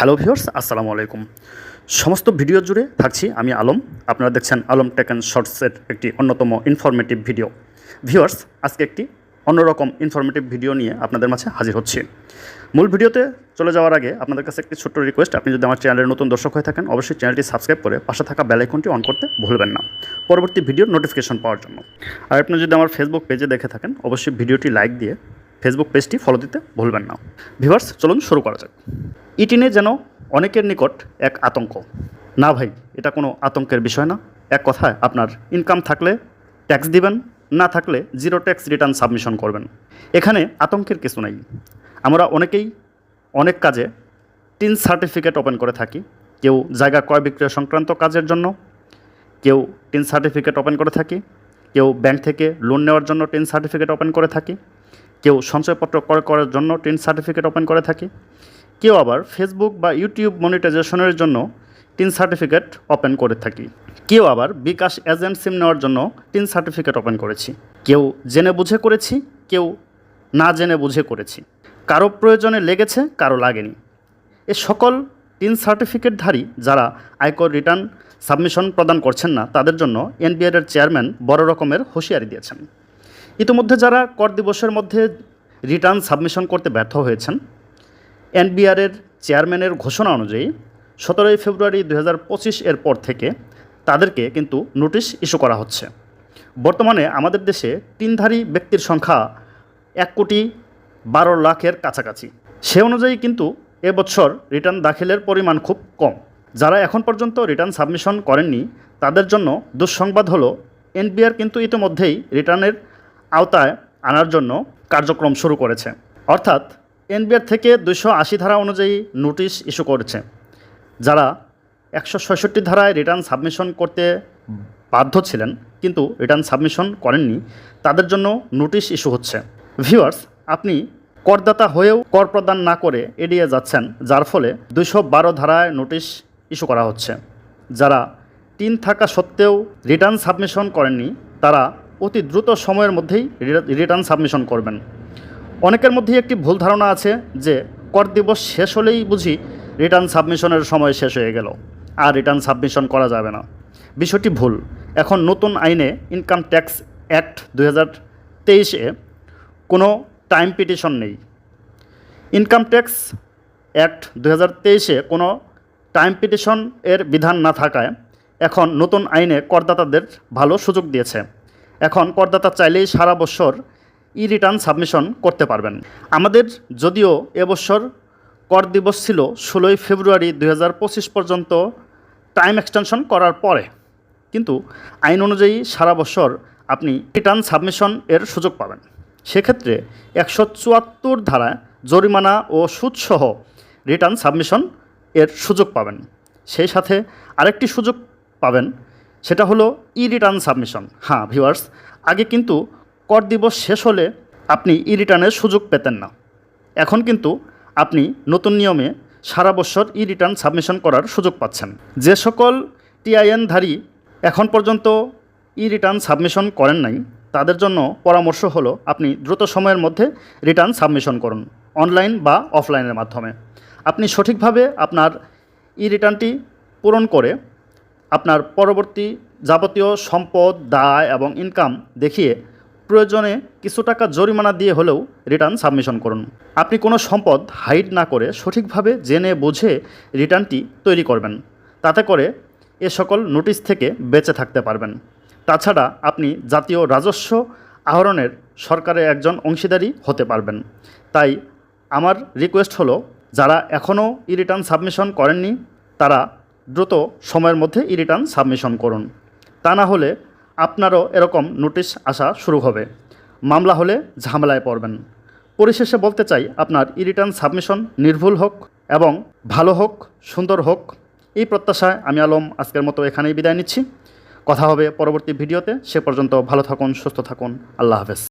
Hello আসসালামু আলাইকুম। সমস্ত ভিডিও জুড়ে থাকছি আমি আলম। আপনারা দেখছেন আলম টেক অ্যান্ড শর্টসের একটি অন্যতম ইনফরমেটিভ ভিডিও ভিউয়ার্স, আজকে একটি অন্যরকম ইনফরমেটিভ ভিডিও নিয়ে আপনাদের মাঝে হাজির হচ্ছি। মূল ভিডিওতে চলে যাওয়ার আগে আপনাদের কাছে একটি ছোট্ট রিকোয়েস্ট আপনি যদি আমার চ্যানেলের নতুন দর্শক হয়ে থাকেন, অবশ্যই চ্যানেলটি সাবস্ক্রাইব করে পাশে থাকা বেল আইকনটি অন করতে ভুলবেন না। পরবর্তী ভিডিওর নোটিফিকেশন পাওয়ার জন্য। আর আপনি যদি আমার ফেসবুক পেজে দেখে থাকেন, অবশ্যই ভিডিওটি লাইক দিয়ে ফেসবুক পেজটি ফলো দিতে ভুলবেন না। ভিউয়ার্স, চলুন শুরু করা যাক। ইটিনে যেন অনেকের নিকট এক আতঙ্ক। না ভাই, এটা কোনো আতঙ্কের বিষয় না। এক কথায়, আপনার ইনকাম থাকলে ট্যাক্স দিবেন, না থাকলে জিরো ট্যাক্স রিটার্ন সাবমিশন করবেন। এখানে আতঙ্কের কিছু নাই। আমরা অনেকেই অনেক কাজে টিন সার্টিফিকেট ওপেন করে থাকি। কেউ জায়গা ক্রয় বিক্রয় সংক্রান্ত কাজের জন্য, কেউ টিন সার্টিফিকেট ওপেন করে থাকি। কেউ ব্যাংক থেকে লোন নেওয়ার জন্য টিন সার্টিফিকেট ওপেন করে থাকি। কেউ সঞ্চয়পত্র ক্রয় করার জন্য টিন সার্টিফিকেট ওপেন করে থাকি। কেউ আবার ফেসবুক বা ইউটিউব মনিটাইজেশনের জন্য টিন সার্টিফিকেট ওপেন করে থাকি। কেউ আবার বিকাশ এজেন্ট সিম নেওয়ার জন্য টিন সার্টিফিকেট ওপেন করেছি। কেউ জেনে বুঝে করেছি, কেউ না জেনে বুঝে করেছি। কারও প্রয়োজনে লেগেছে, কারও লাগেনি। এ সকল টিন সার্টিফিকেটধারী যারা আয়কর রিটার্ন সাবমিশন প্রদান করছেন না, তাদের জন্য এনবিআর এর চেয়ারম্যান বড় রকমের হুঁশিয়ারি দিয়েছেন। ইতিমধ্যে যারা কর দিবসের মধ্যে রিটার্ন সাবমিশন করতে ব্যর্থ হয়েছেন এনবিআরের চেয়ারম্যানের ঘোষণা অনুযায়ী সতেরোই ফেব্রুয়ারি দু হাজার পঁচিশ এর পর থেকে তাদেরকে কিন্তু নোটিশ ইস্যু করা হচ্ছে। বর্তমানে আমাদের দেশে তিনধারী ব্যক্তির সংখ্যা এক কোটি বারো লাখের কাছাকাছি। সে অনুযায়ী কিন্তু এবছর রিটার্ন দাখিলের পরিমাণ খুব কম। যারা এখন পর্যন্ত রিটার্ন সাবমিশন করেননি, তাদের জন্য দুঃসংবাদ হলো, এনবিআর কিন্তু ইতিমধ্যেই রিটার্নের আওতায় আনার জন্য কার্যক্রম শুরু করেছে। অর্থাৎ এনবিআর থেকে দুশো আশি ধারা অনুযায়ী নোটিশ ইস্যু করেছে, যারা একশো ছয়ষট্টি ধারায় রিটার্ন সাবমিশন করতে বাধ্য ছিলেন, কিন্তু রিটার্ন সাবমিশন করেননি। তাদের জন্য নোটিশ ইস্যু হচ্ছে। ভিউয়ার্স, আপনি করদাতা হয়েও কর প্রদান না করে এড়িয়ে যাচ্ছেন, যার ফলে দুশো বারো ধারায় নোটিশ ইস্যু করা হচ্ছে। যারা টিন থাকা সত্ত্বেও রিটার্ন সাবমিশন করেননি, তারা অতি দ্রুত সময়ের মধ্যেই রিটার্ন সাবমিশন করবেন। অনেকের মধ্যেই একটি ভুল ধারণা আছে যে কর দিবস শেষ হলেই বুঝি রিটার্ন সাবমিশনের সময় শেষ হয়ে গেল। আর রিটার্ন সাবমিশন করা যাবে না। বিষয়টি ভুল। এখন নতুন আইনে ইনকাম ট্যাক্স অ্যাক্ট দুই হাজার তেইশে কোনো টাইম পিটিশন নেই। ইনকাম ট্যাক্স অ্যাক্ট দু হাজার তেইশে কোনো টাইম পিটিশন এর বিধান না থাকায় এখন নতুন আইনে করদাতাদের ভালো সুযোগ দিয়েছে। এখন করদাতা চাইলেই সারা বছর ই রিটার্ন সাবমিশন করতে পারবেন। আমাদের যদিও এবছর কর দিবস ছিল ষোলোই ফেব্রুয়ারি দু হাজার পঁচিশ পর্যন্ত টাইম এক্সটেনশন করার পরে, কিন্তু আইন অনুযায়ী সারা বছর আপনি রিটার্ন সাবমিশন এর সুযোগ পাবেন। সেক্ষেত্রে একশো চুয়াত্তর ধারায় জরিমানা ও সুদসহ রিটার্ন সাবমিশন এর সুযোগ পাবেন। সেই সাথে আরেকটি সুযোগ পাবেন, সেটা হলো ই রিটার্ন সাবমিশন। হ্যাঁ ভিউয়ার্স, আগে কিন্তু কর দিবস শেষ হলে আপনি ই রিটার্নের সুযোগ পেতেন না। এখন কিন্তু আপনি নতুন নিয়মে সারা বছর ই রিটার্ন সাবমিশন করার সুযোগ পাচ্ছেন। যে সকল টিআইএনধারী এখন পর্যন্ত ই রিটার্ন সাবমিশন করেন নাই, তাদের জন্য পরামর্শ হলো আপনি দ্রুত সময়ের মধ্যে রিটার্ন সাবমিশন করুন, অনলাইন বা অফলাইনের মাধ্যমে। আপনি সঠিকভাবে আপনার ই রিটার্নটি পূরণ করে আপনার পরবর্তী যাবতীয় সম্পদ, দায় এবং ইনকাম দেখিয়ে প্রয়োজনে কিছু টাকা জরিমানা দিয়ে হলেও রিটার্ন সাবমিশন করুন। আপনি কোনো সম্পদ হাইড না করে সঠিকভাবে জেনে বুঝে রিটার্নটি তৈরি করবেন। তাতে করে এ সকল নোটিশ থেকে বেঁচে থাকতে পারবেন। তাছাড়া আপনি জাতীয় রাজস্ব আহরণের সরকারের একজন অংশীদারি হতে পারবেন। তাই আমার রিকোয়েস্ট হলো, যারা এখনও ই রিটার্ন সাবমিশন করেননি, তারা দ্রুত সময়ের মধ্যে ই রিটার্ন সাবমিশন করুন। তা না হলে আপনারও এরকম নোটিশ আসা শুরু হবে। মামলা হলে ঝামেলায় পড়বেন। পরিশেষে বলতে চাই, আপনার ই রিটার্ন সাবমিশন নির্ভুল হোক এবং ভালো হোক, সুন্দর হোক, এই প্রত্যাশায় আমি আলম আজকের মতো এখানেই বিদায় নিচ্ছি। কথা হবে পরবর্তী ভিডিওতে। সে পর্যন্ত ভালো থাকুন, সুস্থ থাকুন। আল্লাহ হাফেজ।